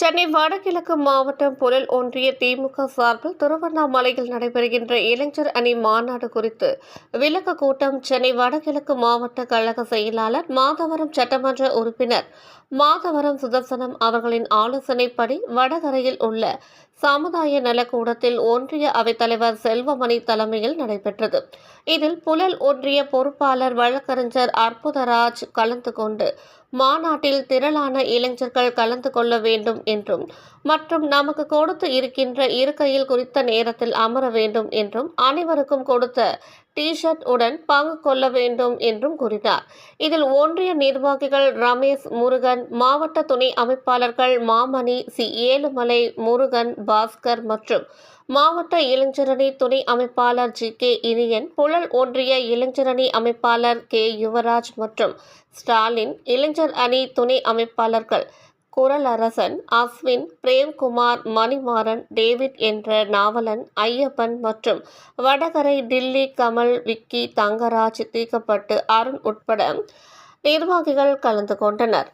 சென்னை வடகிழக்கு மாவட்டம் புழல் ஒன்றிய திமுக சார்பில் திருவண்ணாமலையில் நடைபெறுகின்ற இளைஞர் அணி மாநாடு குறித்து விளக்க கூட்டம் சென்னை வடகிழக்கு மாவட்ட கழக செயலாளர் மாதவரம் சட்டமன்ற உறுப்பினர் மாதவரம் சுதர்சனம் அவர்களின் ஆலோசனைப்படி வடகரையில் உள்ள சமுதாய நலக்கூடத்தில் ஒன்றிய அவைத்தலைவர் செல்வமணி தலைமையில் நடைபெற்றது. இதில் புழல் ஒன்றிய பொறுப்பாளர் வழக்கறிஞர் அற்புதராஜ் கலந்து கொண்டு மாநாட்டில் திரளான இளைஞர்கள் கலந்து கொள்ள வேண்டும் என்றும் மற்றும் நமக்கு கொடுத்து இருக்கின்ற இருக்கையில் குறித்த நேரத்தில் அமர வேண்டும் என்றும் அனைவருக்கும் கொடுத்த டி ஷர்ட் உடன் பங்கு கொள்ள வேண்டும் என்றும் கூறினார். இதில் ஒன்றிய நிர்வாகிகள் ரமேஷ் முருகன் மாவட்ட துணை அமைப்பாளர்கள் மாமணி சி. ஏழுமலை முருகன் பாஸ்கர் மற்றும் மாவட்ட இளைஞரணி துணை அமைப்பாளர் ஜி. கே. இனியன் புழல் ஒன்றிய இளைஞரணி அமைப்பாளர் கே. யுவராஜ் மற்றும் ஸ்டாலின் இளைஞர் அணி துணை அமைப்பாளர்கள் குரலரசன் அஸ்வின் பிரேம்குமார் மணிமாறன் டேவிட் என்ற நாவலன் ஐயப்பன் மற்றும் வடகரை டில்லி கமல் விக்கி தங்கராஜ் தீக்கப்பட்டு அருண் உட்பட நிர்வாகிகள் கலந்து கொண்டனர்.